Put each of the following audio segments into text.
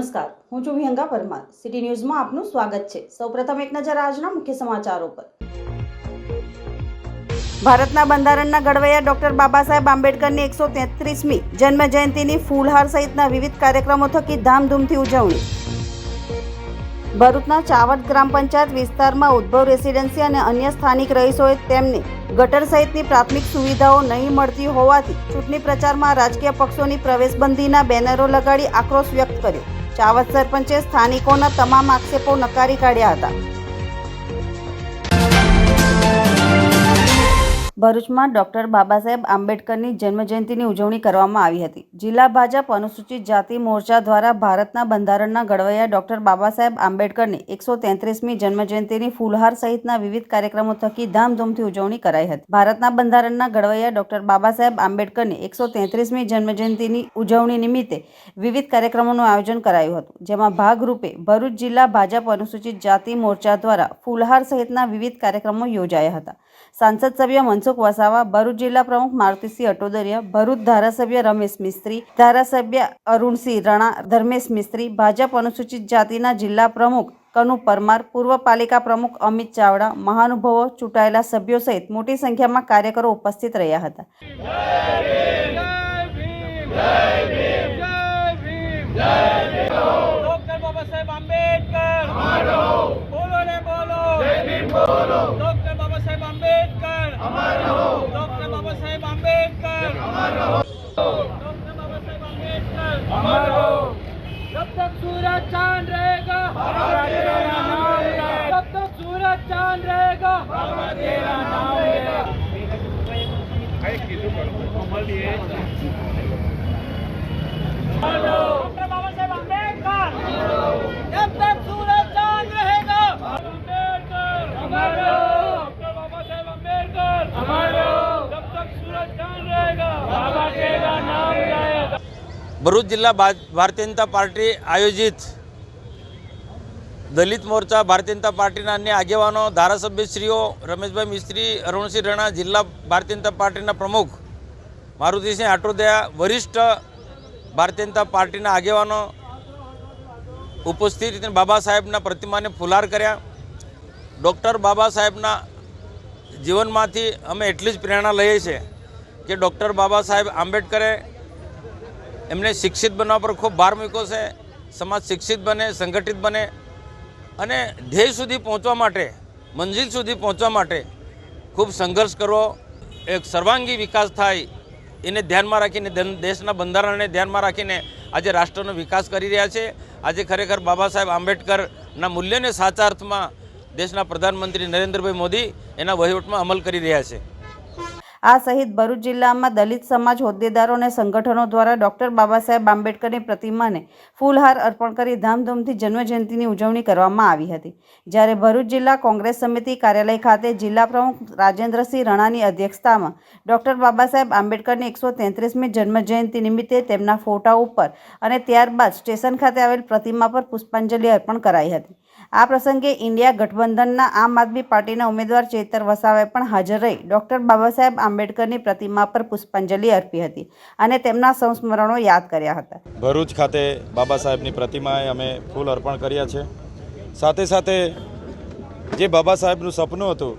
નમસ્કાર. હું છું વિહંગા પરમાર. સિટી ન્યૂઝમાં આપનું સ્વાગત છે. સૌપ્રથમ એક નજર આજના મુખ્ય સમાચારો પર. ભારતના બંધારણના ઘડવૈયા ડોક્ટર બાબા સાહેબ આંબેડકરની એકસો તેત્રીસમી જન્મ જયંતિની ફૂલહાર સહિતના વિવિધ કાર્યક્રમો થકી ધામધૂમથી ઉજવણી. ભરૂચના ચાવટ ગ્રામ પંચાયત વિસ્તારમાં ઉદ્ભવ રેસિડેન્સી અને અન્ય સ્થાનિક રહીશોએ તેમને ગટર સહિતની પ્રાથમિક સુવિધાઓ નહીં મળતી હોવાથી ચૂંટણી પ્રચારમાં રાજકીય પક્ષોની પ્રવેશબંધીના બેનરો લગાડી આક્રોશ વ્યક્ત કર્યો. ચાવડ સરપંચે સ્થાનિકોના તમામ આક્ષેપો નકારી કાઢ્યા હતા. ભરૂચમાં ડોક્ટર બાબા સાહેબ આંબેડકરની જન્મજયંતિની ઉજવણી કરવામાં આવી હતી. જિલ્લા ભાજપ અનુસૂચિત જાતિ મોરચા દ્વારા ભારતના બંધારણના ઘડવૈયા ડૉક્ટર બાબા સાહેબ આંબેડકરની એકસો તેત્રીસમી જન્મજયંતિની ફૂલહાર સહિતના વિવિધ કાર્યક્રમો થકી ધામધૂમથી ઉજવણી કરાઈ હતી. ભારતના બંધારણના ઘડવૈયા ડોક્ટર બાબા સાહેબ આંબેડકરની એકસો તેત્રીસમી જન્મજયંતિની ઉજવણી નિમિત્તે વિવિધ કાર્યક્રમોનું આયોજન કરાયું હતું, જેમાં ભાગરૂપે ભરૂચ જિલ્લા ભાજપ અનુસૂચિત જાતિ મોરચા દ્વારા ફૂલહાર સહિતના વિવિધ કાર્યક્રમો યોજાયા હતા. સાંસદ સભ્ય મનસુખ વસાવા ભરૂચ જિલ્લા પ્રમુખ મારુતિસિંહ અટોદરિયા ભરૂચ ધારાસભ્ય રમેશ મિસ્ત્રી ધારાસભ્ય અરુણસિંહ રણા ધર્મેશ મિસ્ત્રી ભાજપ અનુસૂચિત જાતિના જિલ્લા પ્રમુખ કનુ પરમાર પૂર્વ પાલિકા પ્રમુખ અમિત ચાવડા મહાનુભાવો ચૂંટાયેલા સભ્યો સહિત મોટી સંખ્યામાં કાર્યકરો ઉપસ્થિત રહ્યા હતા. ડોક્ટર બાબા સાહેબ આંબેડકર. બોલો ને બોલો. બોલો. ભરૂચ જિલ્લા ભારતીય જનતા પાર્ટી આયોજિત દલિત મોરચા ભારતીય જનતા પાર્ટીના અન્ય આગેવાનો, ધારાસભ્યશ્રીઓ, રમેશભાઈ મિસ્ત્રી, અરુણસિંહ રણા, જિલ્લા ભારતીય જનતા પાર્ટીના પ્રમુખ, મારુતિસિંહ આટોદયા, વરિષ્ઠ ભારતીય જનતા પાર્ટીના આગેવાનો ઉપસ્થિત બાબા સાહેબના પ્રતિમાને ફુલાર કર્યા. ડૉક્ટર બાબા સાહેબના જીવનમાંથી અમે એટલી જ પ્રેરણા લઈએ છીએ કે ડૉક્ટર બાબા સાહેબ આંબેડકરે એમને શિક્ષિત બનવા પર ખૂબ ભાર મૂક્યો છે. સમાજ શિક્ષિત બને, સંગઠિત બને અને ધ્યેય સુધી પહોંચવા માટે, મંજિલ સુધી પહોંચવા માટે ખૂબ સંઘર્ષ કરવો, એક સર્વાંગી વિકાસ થાય, એને ધ્યાનમાં રાખીને દેશના બંધારણને ધ્યાનમાં રાખીને આજે રાષ્ટ્રનો વિકાસ કરી રહ્યા છે. આજે ખરેખર બાબા સાહેબ આંબેડકરના મૂલ્યને સાચા અર્થમાં દેશના પ્રધાનમંત્રી નરેન્દ્રભાઈ મોદી એના વહીવટમાં અમલ કરી રહ્યા છે. આ સહિત ભરૂચ જિલ્લામાં દલિત સમાજ, હોદ્દેદારો અને સંગઠનો દ્વારા ડૉક્ટર બાબા સાહેબ આંબેડકરની પ્રતિમાને ફૂલહાર અર્પણ કરી ધામધૂમથી જન્મજયંતિની ઉજવણી કરવામાં આવી હતી. જ્યારે ભરૂચ જિલ્લા કોંગ્રેસ સમિતિ કાર્યાલય ખાતે જિલ્લા પ્રમુખ રાજેન્દ્રસિંહ રણાની અધ્યક્ષતામાં ડૉક્ટર બાબા સાહેબ આંબેડકરની એકસો તેત્રીસમી જન્મજયંતિ નિમિત્તે તેમના ફોટા ઉપર અને ત્યારબાદ સ્ટેશન ખાતે આવેલ પ્રતિમા પર પુષ્પાંજલિ અર્પણ કરાઈ હતી. આ પ્રસંગે ઇન્ડિયા ગઠબંધનના આમ આદમી પાર્ટીના ઉમેદવાર ચેતર વસાવાએ પણ હાજર રહી. ડૉક્ટર બાબા સાહેબ આંબેડકરની પ્રતિમા પર પુષ્પાંજલિ અર્પી હતી અને તેમના સંસ્મરણો યાદ કર્યા હતા. ભરૂચ ખાતે બાબા સાહેબની પ્રતિમાએ અમે ફૂલ અર્પણ કર્યા છે. સાથે સાથે જે બાબા સાહેબનું સપનું હતું,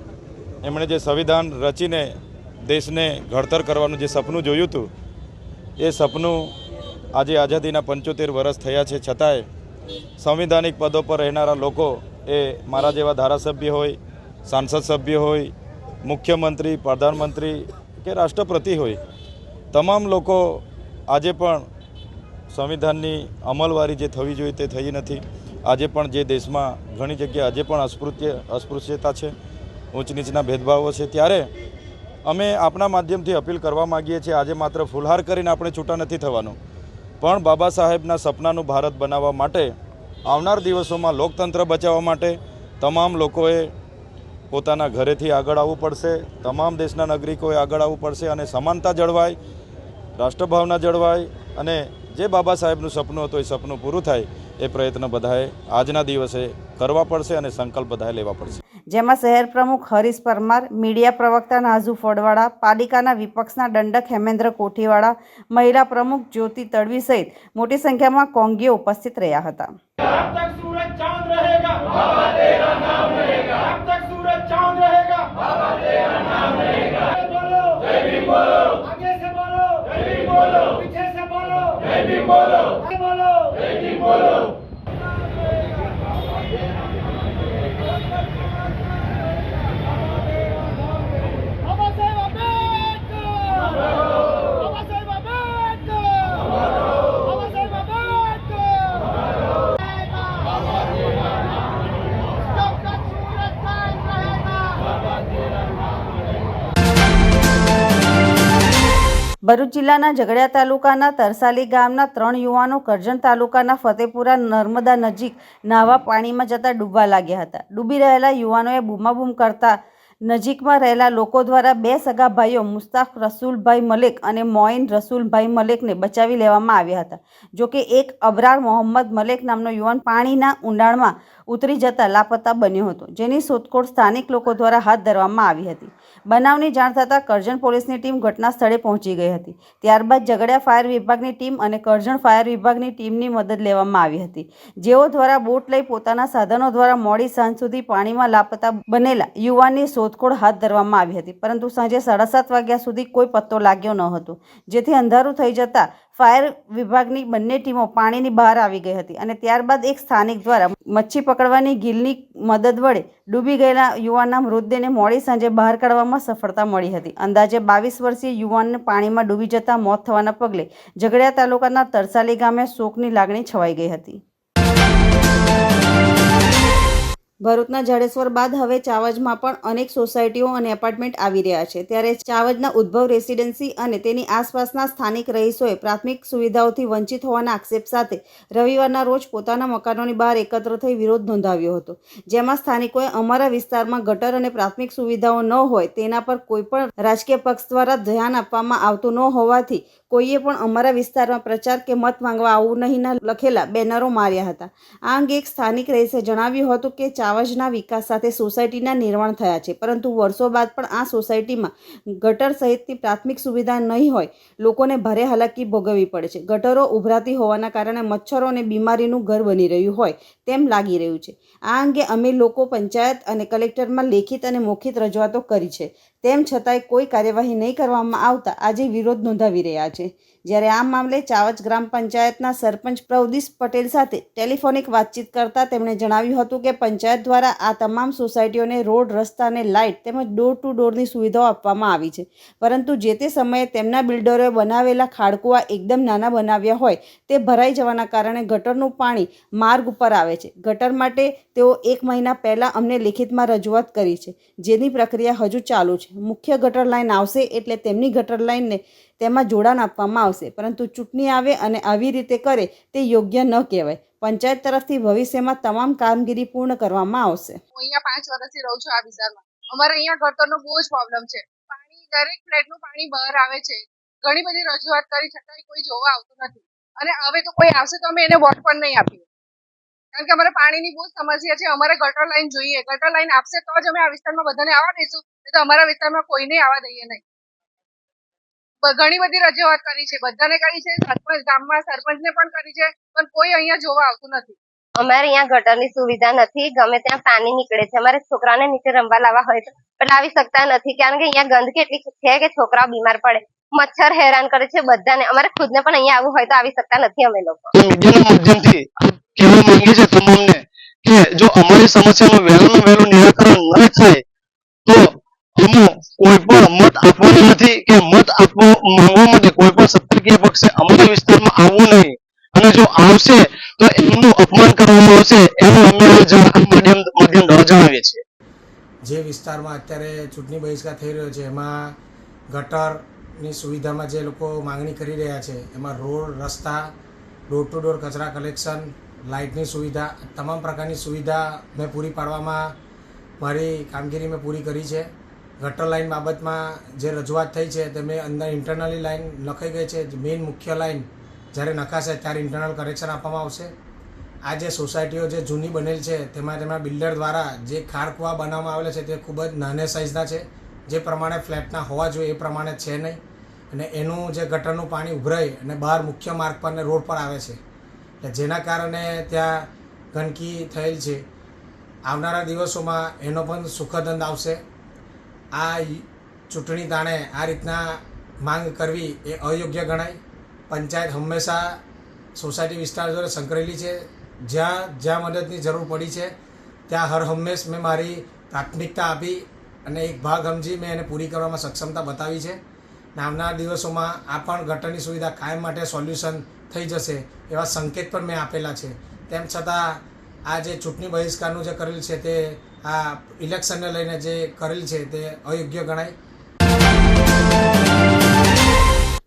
એમણે જે સંવિધાન રચીને દેશને ઘડતર કરવાનું જે સપનું જોયું હતું, એ સપનું આજે આઝાદીના પંચોતેર વર્ષ થયા છે. છતાંય સંવિધાનિક પદો પર રહેનારા લોકો એ મારા જેવા ધારાસભ્ય હોય, સાંસદ સભ્ય હોય, મુખ્યમંત્રી, પ્રધાનમંત્રી કે રાષ્ટ્રપતિ હોય, તમામ લોકો આજે પણ સંવિધાનની અમલવારી જે થવી જોઈએ તે થઈ નથી. આજે પણ જે દેશમાં ઘણી જગ્યાએ આજે પણ અસ્પૃત્ય, અસ્પૃશ્યતા છે ઊંચ નીચના ભેદભાવો છે, ત્યારે અમે આપણા માધ્યમથી અપીલ કરવા માગીએ છીએ, આજે માત્ર ફુલહાર કરીને આપણે છૂટા નથી થવાનું. પણ બાબા સાહેબના સપનાનું ભારત બનાવવા માટે આવનાર દિવસોમાં લોકતંત્ર બચાવવા માટે તમામ લોકોએ પોતાના ઘરેથી આગળ આવવું પડશે, તમામ દેશના નાગરિકોએ આગળ આવવું પડશે અને સમાનતા જળવાય, રાષ્ટ્રભાવના જળવાય અને જે બાબા સાહેબનું સપનું હતું એ સપનું પૂરું થાય એ પ્રયત્ન બધાએ આજના દિવસે કરવા પડશે અને સંકલ્પ બધાએ લેવા પડશે. જેમાં શહેર પ્રમુખ હરીશ પરમાર મીડિયા પ્રવક્તા નાઝુ ફળવાળા પાલિકાના વિપક્ષના દંડક હેમેન્દ્ર કોઠીવાળા મહિલા પ્રમુખ જ્યોતિ તડવી સહિત મોટી સંખ્યામાં કોંગીઓ ઉપસ્થિત રહ્યા હતા. બોલો. ભરૂચ જિલ્લાના ઝઘડિયા તાલુકાના તરસાલી ગામના ત્રણ યુવાનો કરજણ તાલુકાના ફતેપુરા નર્મદા નજીક નાવા પાણીમાં જતા ડૂબવા લાગ્યા હતા. ડૂબી રહેલા યુવાનોએ બૂમાબૂમ કરતા નજીકમાં રહેલા લોકો દ્વારા બે સગા ભાઈઓ મુસ્તાફ રસુલભાઈ મલેક અને મોઇન રસુલભાઈ મલેકને બચાવી લેવામાં આવ્યા હતા. જોકે એક અબરાર મોહમ્મદ મલેક નામનો યુવાન પાણીના ઊંડાણમાં ઉતરી જતા લાપતા બન્યો હતો, જેની શોધખોળ સ્થાનિક લોકો દ્વારા હાથ ધરવામાં આવી હતી. બનાવની જાણ થતાં કરજણ પોલીસની ટીમ ઘટના સ્થળે પહોંચી ગઈ હતી. ત્યારબાદ ઝઘડિયા ફાયર વિભાગની ટીમ અને કરજણ ફાયર વિભાગની ટીમની મદદ લેવામાં આવી હતી. જેઓ દ્વારા બોટ લઈ પોતાના સાધનો દ્વારા મોડી સાંજ સુધી પાણીમાં લાપતા બનેલા યુવાનની શોધખોળ હાથ ધરવામાં આવી હતી. પરંતુ સાંજે સાડા સાત વાગ્યા સુધી કોઈ પત્તો લાગ્યો ન હતો. જેથી અંધારું થઈ જતાં ફાયર વિભાગની બંને ટીમો પાણીની બહાર આવી ગઈ હતી અને ત્યારબાદ એક સ્થાનિક દ્વારા મચ્છી પકડવાની ગીલની મદદ વડે ડૂબી ગયેલા યુવાનના મૃતદેહને મોડી સાંજે બહાર કાઢવામાં સફળતા મળી હતી. અંદાજે બાવીસ વર્ષીય યુવાનને પાણીમાં ડૂબી જતા મોત થવાના પગલે ઝઘડિયા તાલુકાના તરસાલી ગામે શોકની લાગણી છવાઈ ગઈ હતી. ભરૂચના જાડેશ્વર બાદ હવે ચાવજમાં પણ અનેક સોસાયટીઓ અને એપાર્ટમેન્ટ આવી રહ્યા છે. ત્યારે ચાવજના ઉદ્ભવ રેસિડેન્સી અને તેની આસપાસના સ્થાનિક રહીશોએ પ્રાથમિક સુવિધાઓથી વંચિત હોવાના આક્ષેપ સાથે રવિવારના રોજ પોતાના મકાનોની બહાર એકત્ર થઈ વિરોધ નોંધાવ્યો હતો. જેમાં સ્થાનિકોએ અમારા વિસ્તારમાં ગટર અને પ્રાથમિક સુવિધાઓ ન હોય તેના પર કોઈપણ રાજકીય પક્ષ દ્વારા ધ્યાન આપવામાં આવતું ન હોવાથી કોઈએ પણ અમારા વિસ્તારમાં પ્રચાર કે મત માંગવા આવવું નહીંના લખેલા બેનરો માર્યા હતા. આ અંગે એક સ્થાનિક રહીશે જણાવ્યું હતું કે ચાવજના વિકાસ સાથે સોસાયટીના નિર્માણ થયા છે. પરંતુ વર્ષો બાદ પણ આ સોસાયટીમાં ગટર સહિતની પ્રાથમિક સુવિધા નહીં હોય, લોકોને ભારે હાલાકી ભોગવવી પડે છે. ગટરો ઉભરાતી હોવાના કારણે મચ્છરો અને બીમારીનું ઘર બની રહ્યું હોય તેમ લાગી રહ્યું છે. આ અંગે અમે લોકો પંચાયત અને કલેક્ટરમાં લેખિત અને મૌખિત રજૂઆતો કરી છે. તેમ છતાંય કોઈ કાર્યવાહી નહીં કરવામાં આવતા આજે વિરોધ નોંધાવી રહ્યા છે. જ્યારે આ મામલે ચાવજ ગ્રામ પંચાયતના સરપંચ પ્રવદીશ પટેલ સાથે ટેલિફોનિક વાતચીત કરતા તેમણે જણાવ્યું હતું કે પંચાયત દ્વારા આ તમામ સોસાયટીઓને રોડ, રસ્તા અને લાઇટ તેમજ ડોર ટુ ડોરની સુવિધાઓ આપવામાં આવી છે. પરંતુ જે તે સમયે તેમના બિલ્ડરોએ બનાવેલા ખાડકુવા એકદમ નાના બનાવ્યા હોય તે ભરાઈ જવાના કારણે ગટરનું પાણી માર્ગ ઉપર આવે છે. ગટર માટે તેઓ એક મહિના પહેલાં અમને લિખિતમાં રજૂઆત કરી છે. જેની પ્રક્રિયા હજુ ચાલુ છે. મુખ્ય ગટર લાઇન આવશે એટલે તેમની ગટર લાઇનને તેમાં જોડાણ આપવામાં આવશે. પરંતુ ચૂંટણી આવે અને આવી રીતે કરે તે યોગ્ય ન કહેવાય. પંચાયત તરફથી ભવિષ્યમાં તમામ કામગીરી પૂર્ણ કરવામાં આવશે. હું અહીંયા પાંચ વર્ષથી રહું છું આ વિસ્તારમાં. અમારે અહીંયા ગટરનો બહુ જ પ્રોબ્લેમ છે. પાણી, દરેક ફ્લેટનું પાણી બહાર આવે છે. ઘણી બધી રજૂઆત કરી છતાંય કોઈ જોવા આવતું નથી. અને હવે તો કોઈ આવશે તો અમે એને વોટ પણ નહીં આપીએ. કારણ કે અમારે પાણીની બહુ સમસ્યા છે. અમારે ગટર લાઈન જોઈએ. ગટર લાઈન આપશે તો જ અમે આ વિસ્તારમાં બધાને આવવા દઈશું. તો અમારા વિસ્તારમાં કોઈને આવવા દઈએ નહીં. ઘણી બધી રજૂઆત કરી છે. બધાને કરી છે. સરપંચ ગામમાં સરપંચને પણ કરી છે. પણ કોઈ અહીંયા જોવા આવતું નથી. અમારે અહીંયા ગટરની સુવિધા નથી. ગમે ત્યાં પાણી નીકળે છે. અમારે છોકરાને નીચે રમવા લાવવા હોય તો પણ આવી શકતા નથી. કારણ કે અહીંયા ગંદકી એટલી છે કે છોકરાઓ બીમાર પડે. મચ્છર હેરાન કરે છે બધાને. અમારે ખુદને પણ અહીંયા આવવું હોય તો આવી શકતા નથી અમે લોકો. મીડિયાના માધ્યમથી કહેવા માંગીએ છીએ તમામને કે જો અમારી સમસ્યાનું વહેલું વહેલું નિરાકરણ ન થાય અમે કોઈ પણ મત આપવાની નથી કે મત આપવો માંગવા માટે કોઈ પણ સત્તાકીય પક્ષે અમારા વિસ્તારમાં આવવું નહીં. અને જો આવશે, તો એમનું અપમાન કરવામાં આવશે, એનું અમે માધ્યમ માધ્યમ દ્વારા જણાવીએ છીએ. જે વિસ્તારમાં અત્યારે ચૂંટણી બહિષ્કાર થઈ રહ્યો છે, એમાં ગટરની સુવિધામાં જે લોકો માંગણી કરી રહ્યા છે, એમાં રોડ, રસ્તા ડોર ટુ ડોર કચરા કલેક્શન લાઇટની સુવિધા, તમામ પ્રકારની સુવિધા મેં પૂરી પાડવામાં મારી કામગીરી મેં પૂરી કરી છે. ગટર લાઇન બાબતમાં જે રજૂઆત થઈ છે તે મેં અંદર ઇન્ટરનલી લાઇન લખાઈ ગઈ છે. મેઇન મુખ્ય લાઇન જ્યારે નખાશે ત્યારે ઇન્ટરનલ કરેક્શન આપવામાં આવશે. આ જે સોસાયટીઓ જે જૂની બનેલ છે તેમાં તેમાં બિલ્ડર દ્વારા જે ખારકુવા બનાવવામાં આવેલા છે તે ખૂબ જ નાને સાઇઝના છે. જે પ્રમાણે ફ્લેટના હોવા જોઈએ એ પ્રમાણે છે નહીં. અને એનું જે ગટરનું પાણી ઉભરાઈ અને બહાર મુખ્ય માર્ગ પર અને રોડ પર આવે છે. એટલે જેના કારણે ત્યાં ગંદકી થયેલ છે. આવનારા દિવસોમાં એનો પણ સુખદ અંત આવશે. આ ચૂંટણી તાણે આ રીતના માંગ કરવી એ અયોગ્ય ગણાય. પંચાયત હંમેશા સોસાયટી વિસ્તાર જોડે સંકળેલી છે. જ્યાં જ્યાં મદદની જરૂર પડી છે, ત્યાં હર હંમેશ મેં મારી પ્રાથમિકતા આપી અને એક ભાગ સમજી મેં એને પૂરી કરવામાં સક્ષમતા બતાવી છે. અને આવનારા દિવસોમાં આ પણ ગટરની સુવિધા કાયમ માટે સોલ્યુશન થઈ જશે એવા સંકેત પણ મેં આપેલા છે. તેમ છતાં આ જે ચૂંટણી બહિષ્કારનું જે કરેલ છે તે આ ઇલેક્શનને લઈને જે કરેલ છે તે અયોગ્ય ગણાય.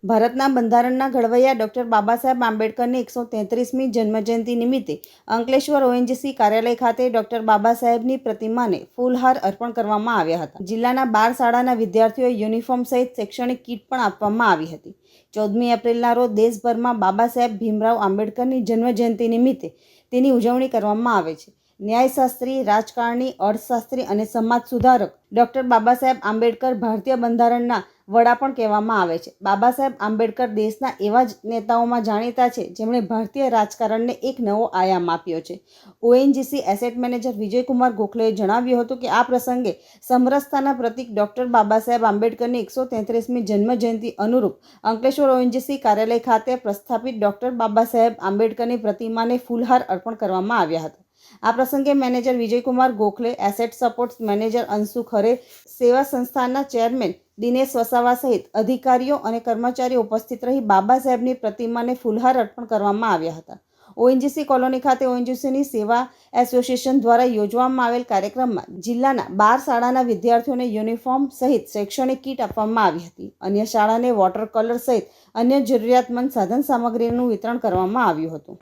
ભારતના બંધારણના ઘડવૈયા ડોક્ટર બાબા સાહેબ આંબેડકરની એકસો તેત્રીસમી જન્મજયંતિ નિમિત્તે અંકલેશ્વર ઓએનજીસી કાર્યાલય ખાતે ડોક્ટર બાબા સાહેબની પ્રતિમાને ફૂલહાર અર્પણ કરવામાં આવ્યા હતા. જિલ્લાના બાર શાળાના વિદ્યાર્થીઓએ યુનિફોર્મ સહિત શૈક્ષણિક કીટ પણ આપવામાં આવી હતી. ચૌદમી એપ્રિલના રોજ દેશભરમાં બાબા સાહેબ ભીમરાવ આંબેડકરની જન્મજયંતિ નિમિત્તે તેની ઉજવણી કરવામાં આવે છે. ન્યાયશાસ્ત્રી, રાજકારણી, અર્થશાસ્ત્રી અને સમાજ સુધારક ડૉક્ટર બાબા સાહેબ આંબેડકર ભારતીય બંધારણના વડા પણ કહેવામાં આવે છે. બાબા સાહેબ આંબેડકર દેશના એવા જ નેતાઓમાં જાણીતા છે, જેમણે ભારતીય રાજકારણને એક નવો આયામ આપ્યો છે. ઓએનજીસી એસેટ મેનેજર વિજયકુમાર ગોખલેએ જણાવ્યું હતું કે આ પ્રસંગે સમરસતાના પ્રતિક ડૉક્ટર બાબા સાહેબ આંબેડકરની એકસો તેત્રીસમી જન્મજયંતિ અનુરૂપ અંકલેશ્વર ઓએનજીસી કાર્યાલય ખાતે પ્રસ્થાપિત ડૉક્ટર બાબા સાહેબ આંબેડકરની પ્રતિમાને ફૂલહાર અર્પણ કરવામાં આવ્યા હતા. આ પ્રસંગે manager Vijaykumar Gokhale asset support manager Anshu Khare, સેવા સંસ્થાના ચેરમેન દિનેશ વસાવા સહિત અધિકારીઓ અને કર્મચારીઓ ઉપસ્થિત રહી બાબા સાહેબની પ્રતિમાને ફૂલહાર અર્પણ કરવામાં આવ્યા હતા. ઓએનજીસી કોલોની ખાતે ઓએનજીસીની સેવા એસોસિએશન દ્વારા યોજવામાં આવેલ કાર્યક્રમમાં જિલ્લાના બાર શાળાના વિદ્યાર્થીઓને યુનિફોર્મ સહિત શૈક્ષણિક કીટ આપવામાં આવી હતી. અન્ય શાળાને વોટર કલર સહિત અન્ય જરૂરિયાતમંદ સાધન સામગ્રીનું વિતરણ કરવામાં આવ્યું હતું.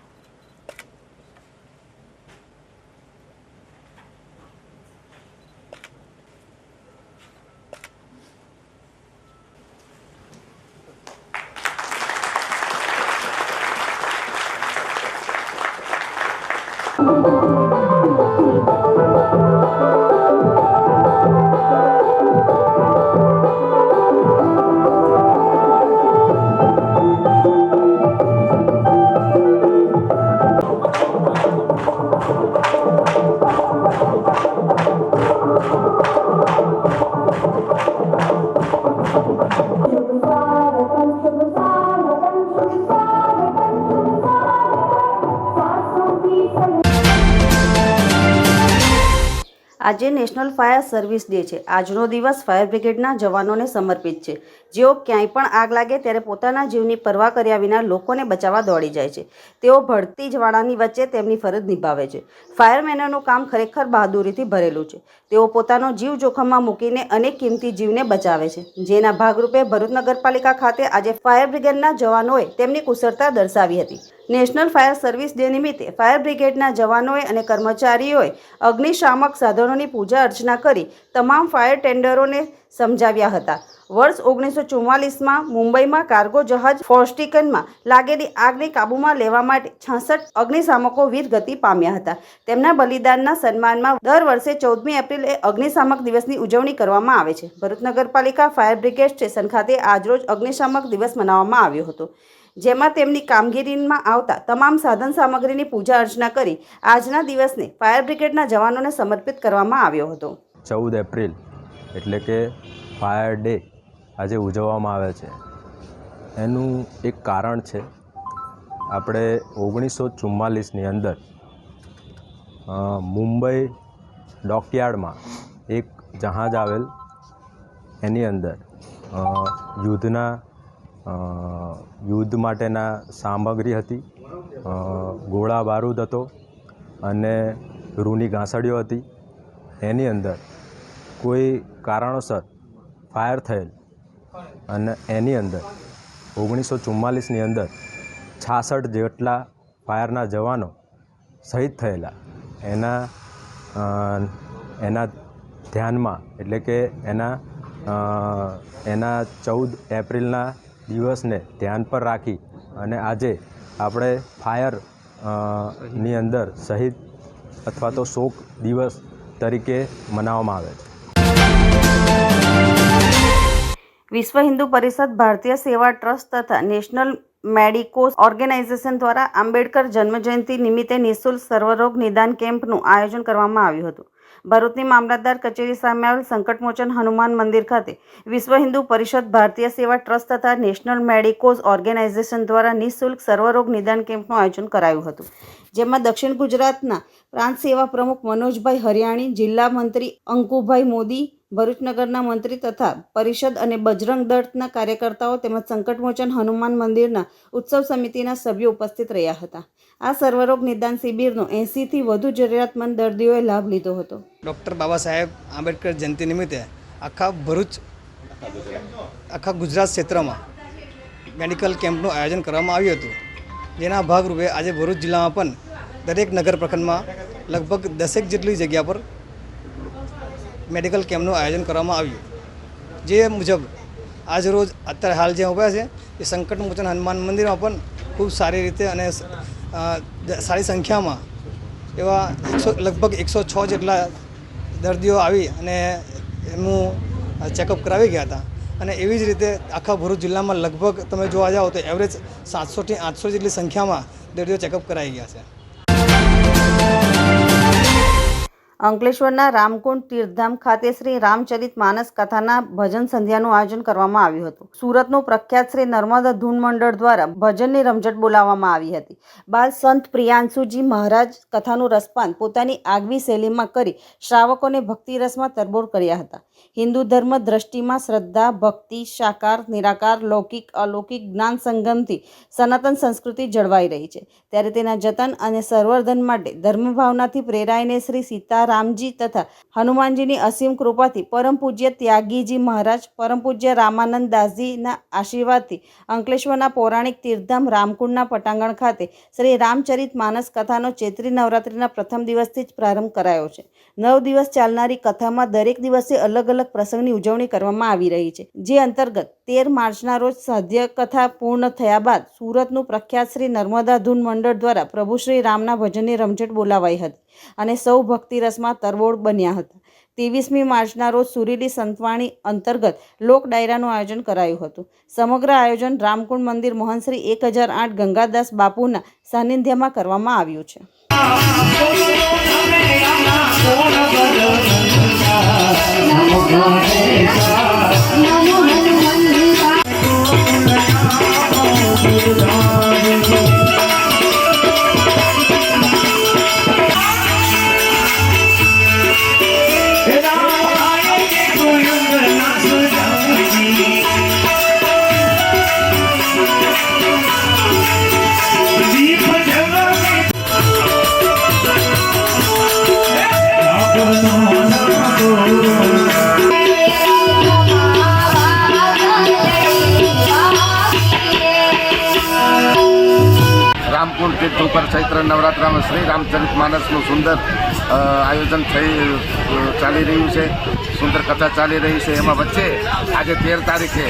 આજે નેશનલ ફાયર સર્વિસ ડે છે. આજનો દિવસ ફાયર બ્રિગેડના જવાનોને સમર્પિત છે. જેઓ ક્યાંય પણ આગ લાગે ત્યારે પોતાના જીવની પરવા કર્યા વિના લોકોને બચાવવા દોડી જાય છે. તેઓ ભળતી જ્વાળાની વચ્ચે તેમની ફરજ નિભાવે છે. ફાયરમેનોનું કામ ખરેખર બહાદુરીથી ભરેલું છે. તેઓ પોતાનો જીવ જોખમમાં મૂકીને અનેક કિંમતી જીવને બચાવે છે. જેના ભાગરૂપે ભરૂચ નગરપાલિકા ખાતે આજે ફાયર બ્રિગેડના જવાનોએ તેમની કુશળતા દર્શાવી હતી. નેશનલ ફાયર સર્વિસ ડે નિમિત્તે ફાયર બ્રિગેડના જવાનોએ અને કર્મચારીઓએ અગ્નિશામક સાધનોની પૂજા અર્ચના કરી તમામ ફાયર ટેન્ડરોને સમજાવ્યા હતા. વર્ષ ઓગણીસો ચુમ્માલીસમાં મુંબઈમાં કાર્ગો જહાજ ફોસ્ટિકનમાં લાગેલી આગને કાબૂમાં લેવા માટે છાસઠ અગ્નિશામકો વીર ગતિ પામ્યા હતા. તેમના બલિદાનના સન્માનમાં દર વર્ષે ચૌદમી એપ્રિલે અગ્નિશામક દિવસની ઉજવણી કરવામાં આવે છે. ભરૂચ નગરપાલિકા ફાયર બ્રિગેડ સ્ટેશન ખાતે આજરોજ અગ્નિશામક દિવસ મનાવવામાં આવ્યો હતો, જેમાં તેમની કામગીરીમાં આવતા તમામ સાધન સામગ્રીની પૂજા અર્ચના કરી આજના દિવસને ફાયર બ્રિગેડના જવાનોને સમર્પિત કરવામાં આવ્યો હતો. ચૌદ એપ્રિલ એટલે કે ફાયર ડે આજે ઉજવવામાં આવે છે. એનું એક કારણ છે, આપણે ઓગણીસો ચુમ્માલીસની અંદર મુંબઈ ડોકયાર્ડમાં એક જહાજ આવેલ. એની અંદર યુદ્ધના યુદ્ધ માટેના સામગ્રી હતી ગોળા બારૂદ હતો અને રૂની ઘાસડીઓ હતી. એની અંદર કોઈ કારણોસર ફાયર થયેલ. અને એની અંદર, ઓગણીસો ચુમ્માલીસની અંદર છાસઠ જેટલા ફાયરના જવાનો શહીદ થયેલા. એના એના ધ્યાનમાં, એટલે કે એના એના ચૌદ એપ્રિલના દિવસને ધ્યાન પર રાખી અને આજે આપણે ફાયરની અંદર શહીદ અથવા તો શોક દિવસ તરીકે મનાવવામાં આવે છે. વિશ્વ હિન્દુ પરિષદ ભારતીય સેવા ટ્રસ્ટ તથા નેશનલ મેડિકો ઓર્ગેનાઇઝેશન દ્વારા આંબેડકર જન્મજયંતિ નિમિત્તે નિઃશુલ્ક સર્વરોગ નિદાન કેમ્પનું આયોજન કરવામાં આવ્યું હતું. ભરૂચની મામલતદાર કચેરી સામે આવેલ સંકટમોચન હનુમાન મંદિર ખાતે વિશ્વ હિન્દુ પરિષદ ભારતીય સેવા ટ્રસ્ટ તથા નેશનલ મેડિકોઝ ઓર્ગેનાઇઝેશન દ્વારા નિઃશુલ્ક સર્વરોગ નિદાન કેમ્પનું આયોજન કરાયું હતું. જેમાં દક્ષિણ ગુજરાતના પ્રાંત સેવા પ્રમુખ મનોજભાઈ હરિયાણી, જિલ્લા મંત્રી અંકુભાઈ મોદી, ભરૂચનગરના મંત્રી તથા પરિષદ અને બજરંગ દળના કાર્યકર્તાઓ તેમજ સંકટમોચન હનુમાન મંદિરના ઉત્સવ સમિતિના સભ્યો ઉપસ્થિત રહ્યા હતા. આ સર્વરોગ નિદાન શિબિરનો એંસીથી વધુ જરૂરિયાતમંદ દર્દીઓએ લાભ લીધો હતો. ડૉક્ટર બાબા સાહેબ આંબેડકર જયંતિ નિમિત્તે આખા ભરૂચ, આખા ગુજરાત ક્ષેત્રમાં મેડિકલ કેમ્પનું આયોજન કરવામાં આવ્યું હતું. જેના ભાગરૂપે આજે ભરૂચ જિલ્લામાં પણ દરેક નગર પ્રખંડમાં લગભગ દસેક જેટલી જગ્યા પર મેડિકલ કેમ્પનું આયોજન કરવામાં આવ્યું. જે મુજબ આજરોજ અત્યારે હાલ જે ઊભા છે, એ સંકટમોચન હનુમાન મંદિરમાં પણ ખૂબ સારી રીતે અને સારી સંખ્યામાં એવા એકસો, લગભગ એકસો છ જેટલા દર્દીઓ આવી અને એમનું ચેકઅપ કરાવી ગયા હતા. અને એવી જ રીતે આખા ભરૂચ જિલ્લામાં લગભગ તમે જોવા જાઓ તો એવરેજ સાતસોથી આઠસો જેટલી સંખ્યામાં દર્દીઓ ચેકઅપ કરાઈ ગયા છે. અંકલેશ્વરના રામકુંડ તીર્થધામ ખાતે શ્રી રામચરિત માનસ કથાના ભજન સંધ્યાનું આયોજન કરવામાં આવ્યું હતું. સુરતનું પ્રખ્યાત શ્રી નર્મદા ધૂન મંડળ દ્વારા ભજનની રમઝટ બોલાવવામાં આવી હતી. બાદ સંત પ્રિયાંશુજી મહારાજ કથાનું રસપાન પોતાની આગવી શૈલીમાં કરી શ્રાવકોને ભક્તિ રસમાં તરબોળ કર્યા હતા. હિન્દુ ધર્મ દ્રષ્ટિમાં શ્રદ્ધા, ભક્તિ, સાકાર, નિરાકાર, લૌકિક, અલૌકિક, જ્ઞાન સંગમથી સનાતન સંસ્કૃતિ જળવાઈ રહી છે. ત્યારે તેના જતન અને સંવર્ધન માટે ધર્મભાવનાથી પ્રેરાઈને શ્રી સીતારામજી તથા હનુમાનજીની અસીમ કૃપાથી પરમ પૂજ્ય ત્યાગીજી મહારાજ, પરમ પૂજ્ય રામાનંદ દાસજીના આશીર્વાદથી અંકલેશ્વરના પૌરાણિક તીર્થધામ રામકુંડના પટાંગણ ખાતે શ્રી રામચરિત માનસ કથાનો ચૈત્રી નવરાત્રિના પ્રથમ દિવસથી જ પ્રારંભ કરાયો છે. નવ દિવસ ચાલનારી કથામાં દરેક દિવસે અલગ અલગ પ્રસંગની ઉજવણી કરવામાં આવી રહી છે, જે અંતર્ગત તેર માર્ચના રોજ સાધ્ય કથા પૂર્ણ થયા બાદ સુરતનું પ્રખ્યાત શ્રી નર્મદા ધૂન મંડળ દ્વારા પ્રભુ શ્રી રામના ભજનની રમઝટ બોલાવાઈ હતી અને સૌ ભક્તિ રસમાં તરબોળ બન્યા હતા. ત્રેવીસમી માર્ચના રોજ સુરીલી સંતવાણી અંતર્ગત લોક ડાયરાનું આયોજન કરાયું હતું. સમગ્ર આયોજન રામકુંડ મંદિર મોહનશ્રી એક હજાર આઠ ગંગાદાસ બાપુના સાનિધ્યમાં કરવામાં આવ્યું છે. માનસનું સુંદર આયોજન થઈ ચાલી રહ્યું છે, સુંદર કથા ચાલી રહી છે. એમાં વચ્ચે આજે તેર તારીખે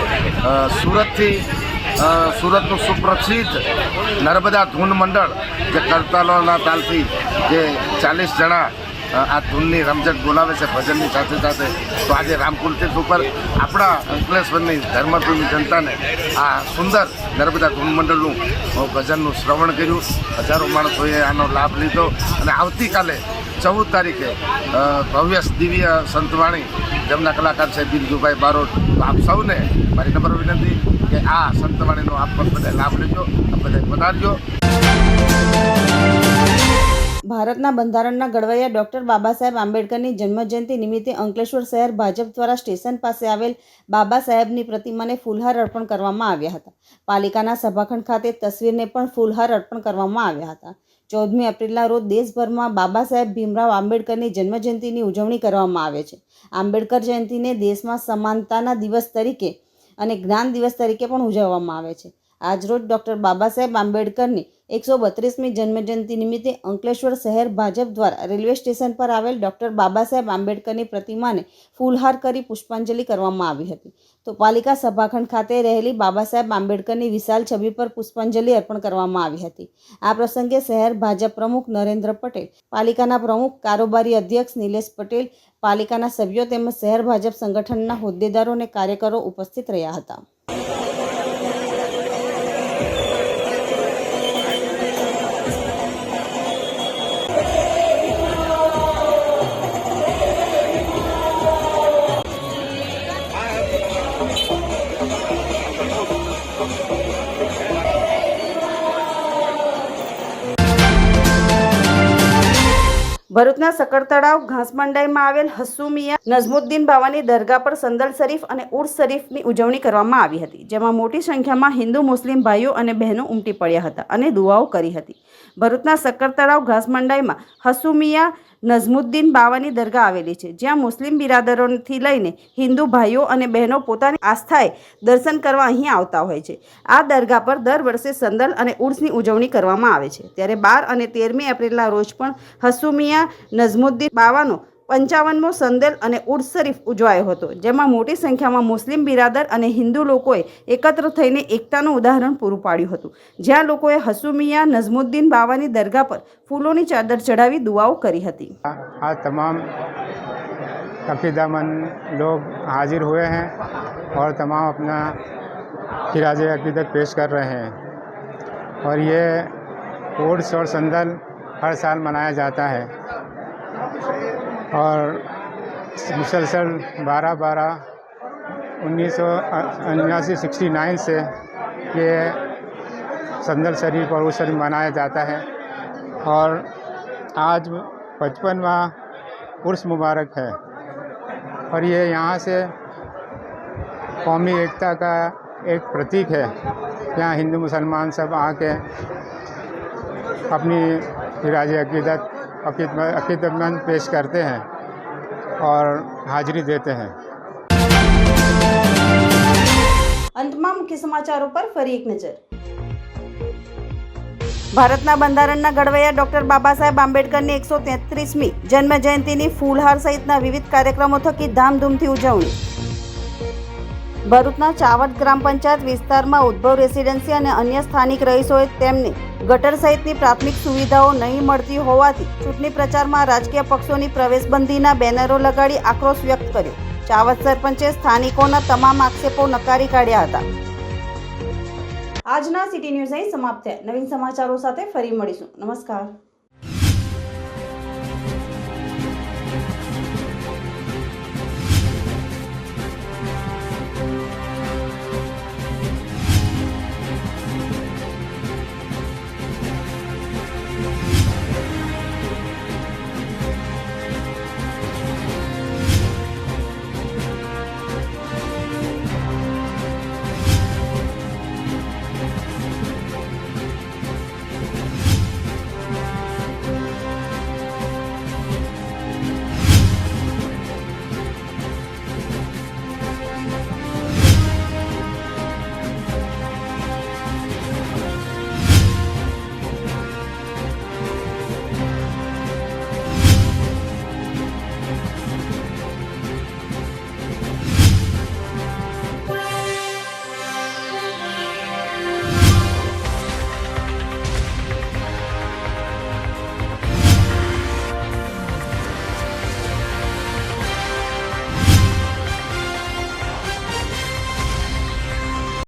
સુરતથી સુરતનું સુપ્રસિદ્ધ નર્મદા ધૂન મંડળ જે કરતાલોના તાલથી જે ચાલીસ જણા આ ધૂનની રમઝટ બોલાવે છે ભજનની સાથે સાથે. તો આજે રામકુલતીર્થ ઉપર આપણા અંકલેશ્વરની ધર્મભૂમિ જનતાને આ સુંદર નર્મદા ધૂન ભજનનું શ્રવણ કર્યું. હજારો માણસોએ આનો લાભ લીધો. અને આવતીકાલે ચૌદ તારીખે ભવ્ય દિવ્ય સંતવાણી જેમના કલાકાર છે બિરજુભાઈ બારોટ. આપ સૌને મારી નંબર વિનંતી કે આ સંતવાણીનો આપ પણ બધા લાભ લેજો બધા વધારજો. ભારતના બંધારણના ઘડવૈયા ડૉક્ટર બાબા સાહેબ આંબેડકરની જન્મજયંતિ નિમિત્તે અંકલેશ્વર શહેર ભાજપ દ્વારા સ્ટેશન પાસે આવેલ બાબા સાહેબની પ્રતિમાને ફૂલહાર અર્પણ કરવામાં આવ્યા હતા. પાલિકાના સભાખંડ ખાતે તસવીરને પણ ફૂલહાર અર્પણ કરવામાં આવ્યા હતા. ચૌદમી એપ્રિલના રોજ દેશભરમાં બાબા સાહેબ ભીમરાવ આંબેડકરની જન્મજયંતિની ઉજવણી કરવામાં આવે છે. આંબેડકર જયંતિને દેશમાં સમાનતાના દિવસ તરીકે અને જ્ઞાન દિવસ તરીકે પણ ઉજવવામાં આવે છે. આજરોજ ડૉક્ટર બાબા સાહેબ આંબેડકરની એકસો બત્રીસમી જન્મજયંતિ નિમિત્તે અંકલેશ્વર શહેર ભાજપ દ્વારા રેલવે સ્ટેશન પર આવેલ ડૉક્ટર બાબા સાહેબ આંબેડકરની પ્રતિમાને ફૂલહાર કરી પુષ્પાંજલિ કરવામાં આવી હતી. તો પાલિકા સભાખંડ ખાતે રહેલી બાબા સાહેબ આંબેડકરની વિશાલ છબી પર પુષ્પાંજલિ અર્પણ કરવામાં આવી હતી. આ પ્રસંગે શહેર ભાજપ પ્રમુખ નરેન્દ્ર પટેલ, પાલિકાના પ્રમુખ કારોબારી અધ્યક્ષ નિલેશ પટેલ, પાલિકાના સભ્યો તેમજ શહેર ભાજપ સંગઠનના હોદ્દેદારો અને કાર્યકરો ઉપસ્થિત રહ્યા હતા. ભરૂચના સકર તળાવ ઘાસમંડાઈમાં આવેલ હસુમિયા નઝમુદ્દીન બાવાની દરગાહ પર સંદલ શરીફ અને ઉર્સ શરીફની ઉજવણી કરવામાં આવી હતી, જેમાં મોટી સંખ્યામાં હિન્દુ, મુસ્લિમ ભાઈઓ અને બહેનો ઉમટી પડ્યા હતા અને દુઆઓ કરી હતી. ભરૂચના સકર તળાવ ઘાસમંડાઈમાં હસુમિયા નઝમુદ્દીન બાવાની દરગાહ આવેલી છે, જ્યાં મુસ્લિમ બિરાદરોથી લઈને હિન્દુ ભાઈઓ અને બહેનો પોતાની આસ્થાએ દર્શન કરવા અહીં આવતા હોય છે. આ દરગાહ પર દર વર્ષે સંદલ અને ઉર્સની ઉજવણી કરવામાં આવે છે. ત્યારે બાર અને તેરમી એપ્રિલના રોજ પણ હસુમિયા નઝમુદ્દીન બાવાનો પંચાવનમો સંદેલ અને ઉર્સ શરીફ ઉજવાયો હતો જેમાં મોટી સંખ્યામાં મુસ્લિમ બિરાદર અને હિન્દુ લોકોએ એકત્ર થઈને એકતાનું ઉદાહરણ પૂરું પાડ્યું હતું જ્યાં લોકોએ હસુમિયા નઝમુદ્દીન બાવાની દરગાહ પર ફૂલોની ચાદર ચઢાવી દુઆઓ કરી હતી आज तमाम अकीदामंद लोग हाजिर हुए हैं और तमाम अपना खिराज अकीदत पेश कर रहे हैं और ये उर्स और संदल हर साल मनाया जाता है और मुसलसल बारह बारह उन्नीस सौ उन्यासी सिक्सटी नाइन से ये संदल शरीफ और उर्स शरीफ मनाया जाता है। और आज पचपनवा उर्स मुबारक है। और ये यहाँ से कौमी एकता का एक प्रतीक है। यहाँ हिंदू मुसलमान सब आके अपनी राज अकीदत अकीदतमंद पेश करते हैं और हाजिरी देते हैं અંતમાં મુખ્ય સમાચારો પર ફરી એક નજર ભારતના બંધારણના ઘડવૈયા ડોક્ટર બાબા સાહેબ આંબેડકરની એકસો તેત્રીસમી જન્મ જયંતિની ફૂલહાર સહિતના વિવિધ કાર્યક્રમો થકી ધામધૂમથી ઉજવણી ભરૂચના ચાવટ ગ્રામ પંચાયત વિસ્તારમાં ઉદ્ભવ રેસિડેન્સી અને અન્ય સ્થાનિક રહીશોએ તેમને ગટર સહિતની પ્રાથમિક સુવિધાઓ નહીં મળતી હોવાથી ચૂંટણી પ્રચારમાં રાજકીય પક્ષોની પ્રવેશબંધીના બેનરો લગાડી આક્રોશ વ્યક્ત કર્યો. ચાવટ સરપંચે સ્થાનિકોના તમામ આક્ષેપો નકારી કાઢ્યા હતા. આજના સિટી ન્યૂઝ અહીં સમાપ્ત થયા. નવીન સમાચારો સાથે ફરી મળીશું. નમસ્કાર.